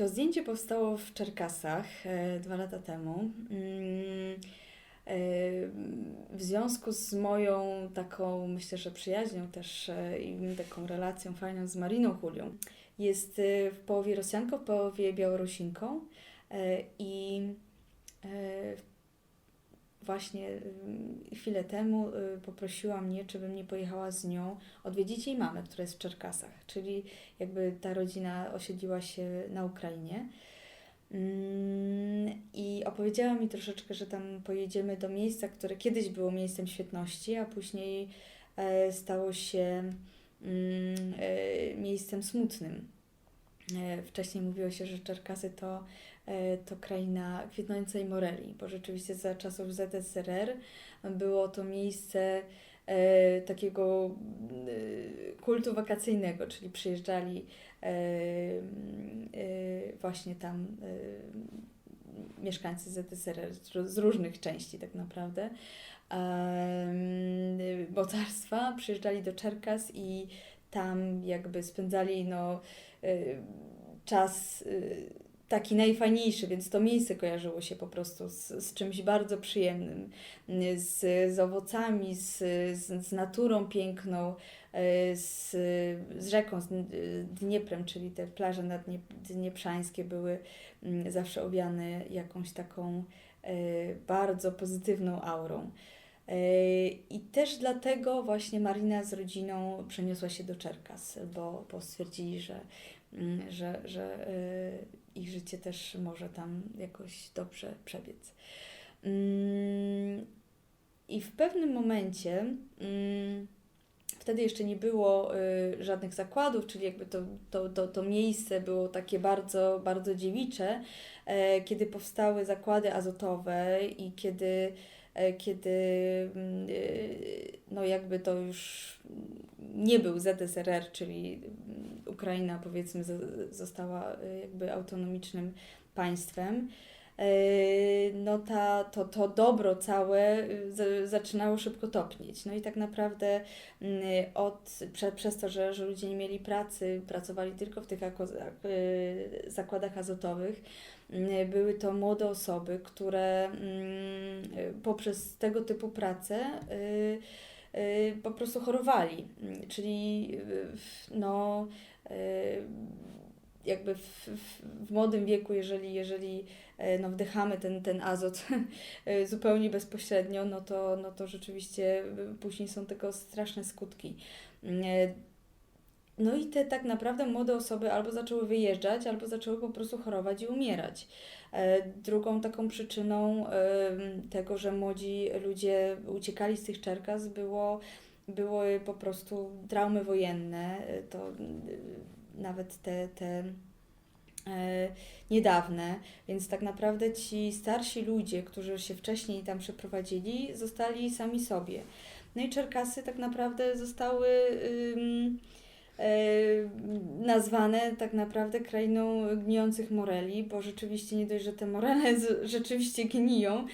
To zdjęcie powstało w Czerkasach e, dwa lata temu. Mm, e, W związku z moją taką, myślę, że przyjaźnią też e, i taką relacją fajną z Mariną Julią. Jest w połowie Rosjanką, w połowie Białorusinką i e, właśnie mm, chwilę temu e, poprosiła mnie, czy bym nie pojechała z nią odwiedzić jej mamę, która jest w Czerkasach, czyli jakby ta rodzina osiedliła się na Ukrainie. Mm, I opowiedziała mi troszeczkę, że tam pojedziemy do miejsca, które kiedyś było miejscem świetności, a później e, stało się mm, e, miejscem smutnym. E, Wcześniej mówiło się, że Czerkasy to, e, to kraina kwitnącej moreli, bo rzeczywiście za czasów ZSRR było to miejsce e, takiego kultu wakacyjnego, czyli przyjeżdżali właśnie tam mieszkańcy ZSRR z ró- z różnych części tak naprawdę mocarstwa, przyjeżdżali do Czerkas i tam jakby spędzali no, y, czas y, taki najfajniejszy, więc to miejsce kojarzyło się po prostu z, z czymś bardzo przyjemnym, z, z owocami, z, z, z naturą piękną, y, z, z rzeką, z Dnieprem, czyli te plaże naddnieprzańskie były mm, zawsze owiane jakąś taką bardzo pozytywną aurą. Y, I też dlatego właśnie Marina z rodziną przeniosła się do Czerkas, bo, bo stwierdzili, że, mm, że, że y, ich życie też może tam jakoś dobrze przebiec. Mm, I w pewnym momencie, mm, wtedy jeszcze nie było y, żadnych zakładów, czyli jakby to, to, to, to miejsce było takie bardzo, bardzo dziewicze, e, kiedy powstały zakłady azotowe i kiedy e, kiedy mm, y, no jakby to już nie był ZSRR, czyli mm, Ukraina powiedzmy zo- została y, jakby autonomicznym państwem, e, no ta, to, to dobro całe y, zaczynało szybko topnieć. No i tak naprawdę mm, od, prze, przez to, że, że ludzie nie mieli pracy, pracowali tylko w tych y, zakładach azotowych, Mm, Były to młode osoby, które mm, poprzez tego typu pracę y, po prostu chorowali. Czyli no, jakby w, w, w młodym wieku, jeżeli, jeżeli e, no, wdychamy ten, ten azot e, zupełnie bezpośrednio, no to, no to rzeczywiście y, później są tego straszne skutki. Mm, e, no i te tak naprawdę młode osoby albo zaczęły wyjeżdżać, albo zaczęły po prostu chorować i umierać. E, Drugą taką przyczyną tego, że młodzi ludzie uciekali z tych Czerkas było, były po prostu traumy wojenne. E, To nawet te, te e, niedawne, więc tak naprawdę ci starsi ludzie, którzy się wcześniej tam przeprowadzili, zostali sami sobie. No i Czerkasy tak naprawdę zostały e, nazwane tak naprawdę krainą gnijących moreli, bo rzeczywiście nie dość, że te morele rzeczywiście gniją,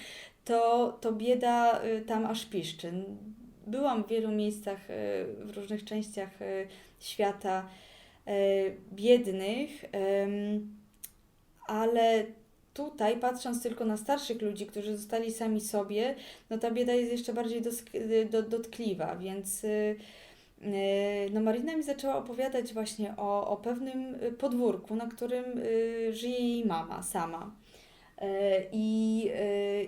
to, to bieda y, tam aż piszczy. Byłam w wielu miejscach, y, w różnych częściach świata biednych, ym, ale tutaj, patrząc tylko na starszych ludzi, którzy zostali sami sobie, no ta bieda jest jeszcze bardziej dotkliwa, więc y, y, no Marina mi zaczęła opowiadać właśnie o, o pewnym podwórku, na którym y, żyje jej mama sama. Y, I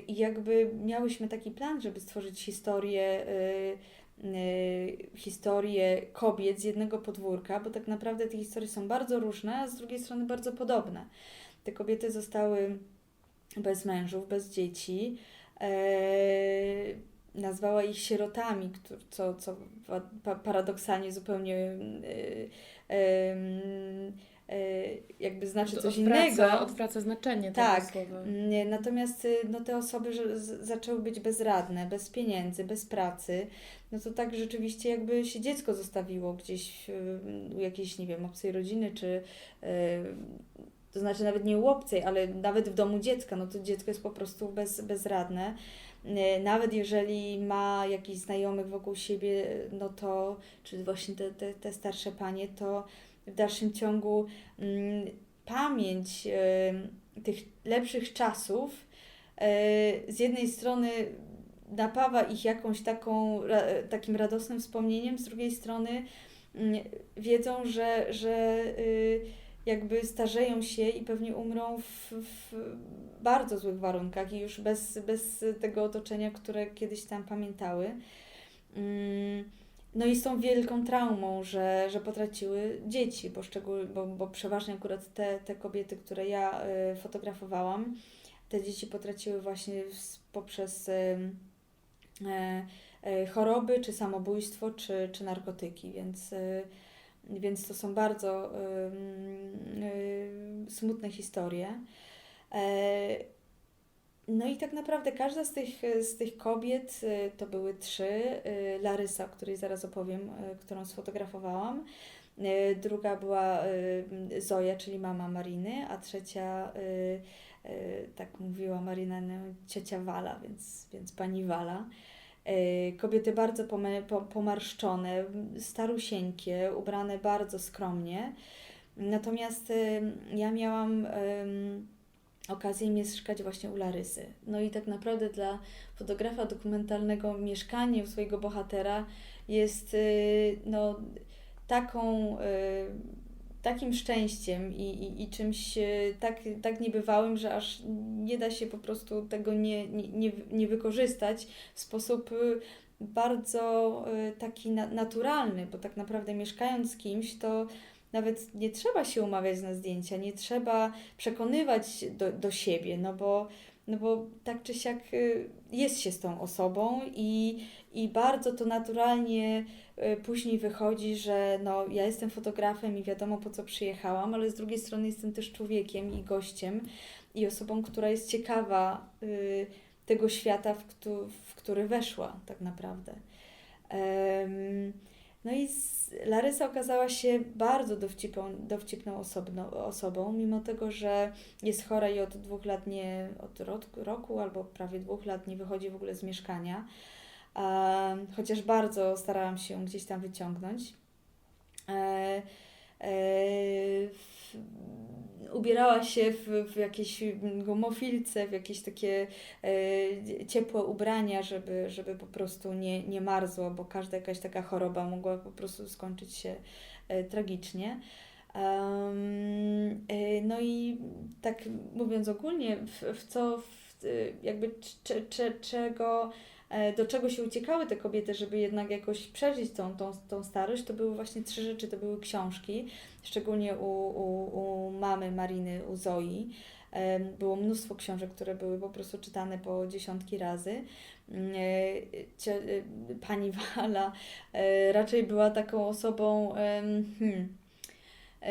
jakby miałyśmy taki plan, żeby stworzyć historię, y, historię kobiet z jednego podwórka, bo tak naprawdę te historie są bardzo różne, a z drugiej strony bardzo podobne. Te kobiety zostały bez mężów, bez dzieci. E, nazwała ich sierotami, co, co pa, pa, paradoksalnie zupełnie em, e, jakby znaczy coś odwraca, innego. Odwraca znaczenie Tak. tego słowa. Natomiast y, no, te osoby że zaczęły być bezradne, bez pieniędzy, bez pracy, no to tak rzeczywiście jakby się dziecko zostawiło gdzieś y, u jakiejś, nie wiem, obcej rodziny, czy y, to znaczy nawet nie u obcej, ale nawet w domu dziecka, no to dziecko jest po prostu bez, bezradne. Nawet jeżeli ma jakichś znajomych wokół siebie, no to, czy właśnie te, te, te starsze panie, to w dalszym ciągu mm, pamięć y, tych lepszych czasów y, z jednej strony napawa ich jakąś taką, takim radosnym wspomnieniem, z drugiej strony mm, wiedzą, że, że y, jakby starzeją się i pewnie umrą w, w bardzo złych warunkach i już bez, bez tego otoczenia, które kiedyś tam pamiętały. No i z tą wielką traumą, że, że potraciły dzieci, bo, bo, bo przeważnie akurat te, te kobiety, które ja y, fotografowałam, te dzieci potraciły właśnie poprzez y, e, e, choroby, czy samobójstwo, czy, czy narkotyki, więc, y, więc to są bardzo y, smutne historie. No i tak naprawdę każda z tych, z tych kobiet, y, to były trzy, y, Larysa, o której zaraz opowiem, y, którą sfotografowałam, druga była Zoja, czyli mama Mariny, a trzecia, tak mówiła Marina, no, ciocia Wala, więc, więc pani Wala. Kobiety bardzo pomarszczone, starusieńkie, ubrane bardzo skromnie. Natomiast ja miałam okazję mieszkać właśnie u Larysy. No i tak naprawdę dla fotografa dokumentalnego mieszkanie u swojego bohatera jest y, no, taką, y, takim szczęściem i, i, i czymś y, tak, tak niebywałym, że aż nie da się po prostu tego nie, nie, nie, wykorzystać w sposób bardzo taki na, naturalny, bo tak naprawdę mieszkając z kimś, to nawet nie trzeba się umawiać na zdjęcia, nie trzeba przekonywać do, do siebie, no bo, no bo tak czy siak y, jest się z tą osobą i, i bardzo to naturalnie y, później wychodzi, że no, ja jestem fotografem i wiadomo po co przyjechałam, ale z drugiej strony jestem też człowiekiem i gościem i osobą, która jest ciekawa y, tego świata, w, któ- w który weszła tak naprawdę. Em, no i Larysa okazała się bardzo dowcipą, dowcipną osobno, osobą, mimo tego, że jest chora i od dwóch lat nie, od roku, albo prawie dwóch lat nie wychodzi w ogóle z mieszkania. Chociaż bardzo starałam się gdzieś tam wyciągnąć. E, ubierała się w, w jakieś gumofilce, w jakieś takie e, ciepłe ubrania, żeby, żeby po prostu nie, nie marzło, bo każda jakaś taka choroba mogła po prostu skończyć się e, tragicznie. Em, e, no i tak mówiąc ogólnie, w, w co, w, e, jakby cze, cze, czego, e, do czego się uciekały te kobiety, żeby jednak jakoś przeżyć tą, tą, tą starość, to były właśnie trzy rzeczy, to były książki, szczególnie u, u, u mamy Mariny, u Zoi. Było mnóstwo książek, które były po prostu czytane po dziesiątki razy. Mm, e, e, Pani Wala e, raczej była taką osobą hmm, e,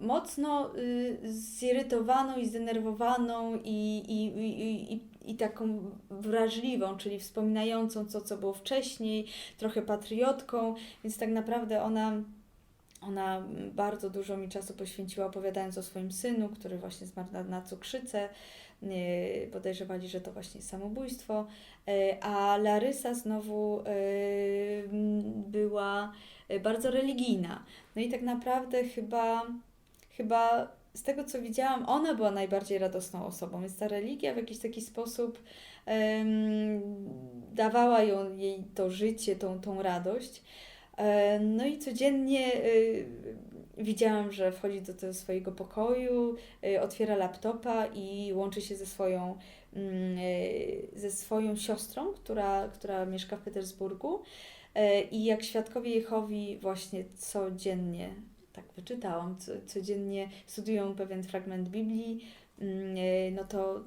mocno y, zirytowaną i zdenerwowaną i, i, i, i, i taką wrażliwą, czyli wspominającą to, co było wcześniej, trochę patriotką, więc tak naprawdę ona ona bardzo dużo mi czasu poświęciła opowiadając o swoim synu, który właśnie zmarł na, na cukrzycę. Podejrzewali, że to właśnie samobójstwo. E, A Larysa znowu e, była e, bardzo religijna. No i tak naprawdę chyba, chyba z tego co widziałam, ona była najbardziej radosną osobą, więc ta religia w jakiś taki sposób em, dawała ją, jej to życie, tą, tą radość. E, No i codziennie y, widziałam, że wchodzi do tego swojego pokoju, y, otwiera laptopa i łączy się ze swoją, mm, ze swoją siostrą, która, która mieszka w Petersburgu. E, I jak świadkowie Jehowi właśnie codziennie, tak wyczytałam, co, codziennie studiują pewien fragment Biblii, mm, y, no to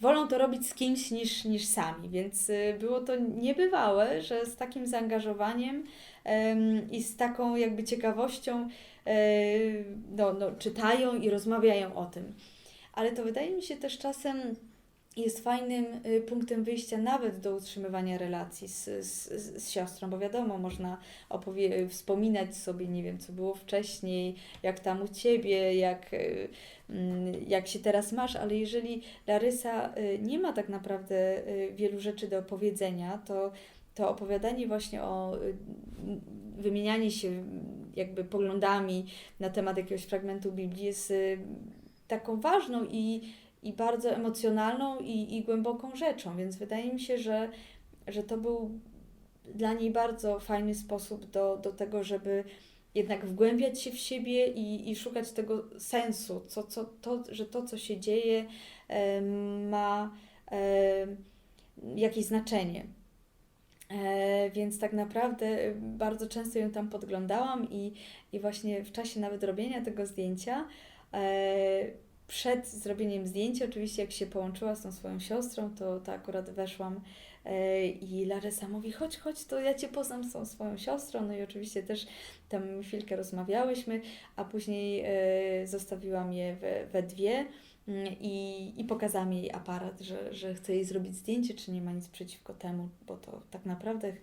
wolą to robić z kimś niż, niż sami, więc y, było to niebywałe, że z takim zaangażowaniem em, i z taką jakby ciekawością e, no, no, czytają i rozmawiają o tym. Ale to wydaje mi się też czasem jest fajnym y, punktem wyjścia nawet do utrzymywania relacji z, z, z, siostrą, bo wiadomo, można opowie- wspominać sobie, nie wiem, co było wcześniej, jak tam u Ciebie, jak, y, mm, jak się teraz masz, ale jeżeli Larysa y, nie ma tak naprawdę wielu rzeczy do opowiedzenia, to, to opowiadanie właśnie o wymienianie się jakby poglądami na temat jakiegoś fragmentu Biblii jest taką ważną i, i bardzo emocjonalną i, i głęboką rzeczą, więc wydaje mi się, że, że to był dla niej bardzo fajny sposób do, do tego, żeby jednak wgłębiać się w siebie i, i szukać tego sensu, co, co, to, że to, co się dzieje, em, ma em, jakieś znaczenie. E, więc tak naprawdę e, bardzo często ją tam podglądałam i, i właśnie w czasie nawet robienia tego zdjęcia, e, przed zrobieniem zdjęcia, oczywiście jak się połączyła z tą swoją siostrą, to, to akurat weszłam e, i Larysa mówi, chodź, chodź, to ja Cię poznam z tą swoją siostrą. No i oczywiście też tam chwilkę rozmawiałyśmy, a później e, zostawiłam je we, we dwie. Mm, I, I pokazałam jej aparat, że, że chcę jej zrobić zdjęcie, czy nie ma nic przeciwko temu, bo to tak naprawdę ch-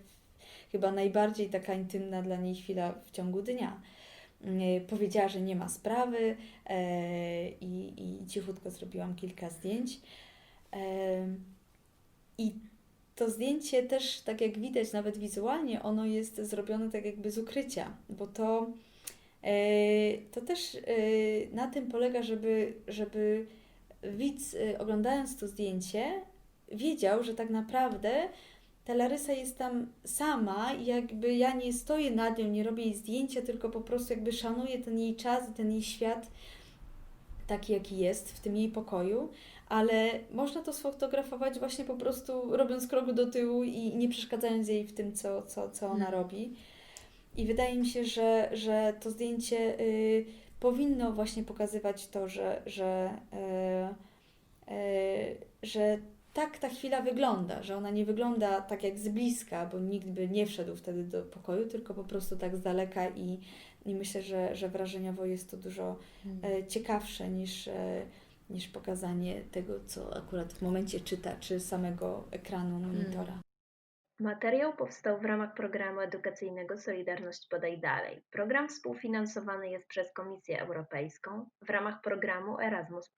chyba najbardziej taka intymna dla niej chwila w ciągu dnia. Mm, Powiedziała, że nie ma sprawy e, i, i cichutko zrobiłam kilka zdjęć. E, I to zdjęcie też, tak jak widać, nawet wizualnie, ono jest zrobione tak jakby z ukrycia, bo to, e, to też e, na tym polega, żeby, żeby widz e, oglądając to zdjęcie wiedział, że tak naprawdę ta Larysa jest tam sama jakby ja nie stoję nad nią, nie robię jej zdjęcia, tylko po prostu jakby szanuję ten jej czas i ten jej świat taki, jaki jest w tym jej pokoju, ale można to sfotografować właśnie po prostu robiąc krok do tyłu i nie przeszkadzając jej w tym, co, co, co ona Mhm. robi. I wydaje mi się, że, że to zdjęcie y, powinno właśnie pokazywać to, że, że, y, y, że tak ta chwila wygląda, że ona nie wygląda tak jak z bliska, bo nikt by nie wszedł wtedy do pokoju, tylko po prostu tak z daleka i, i myślę, że, że wrażeniowo jest to dużo e, ciekawsze niż, e, niż pokazanie tego, co akurat w momencie czyta, czy samego ekranu monitora. Materiał powstał w ramach programu edukacyjnego Solidarność Podaj Dalej. Program współfinansowany jest przez Komisję Europejską w ramach programu Erasmus.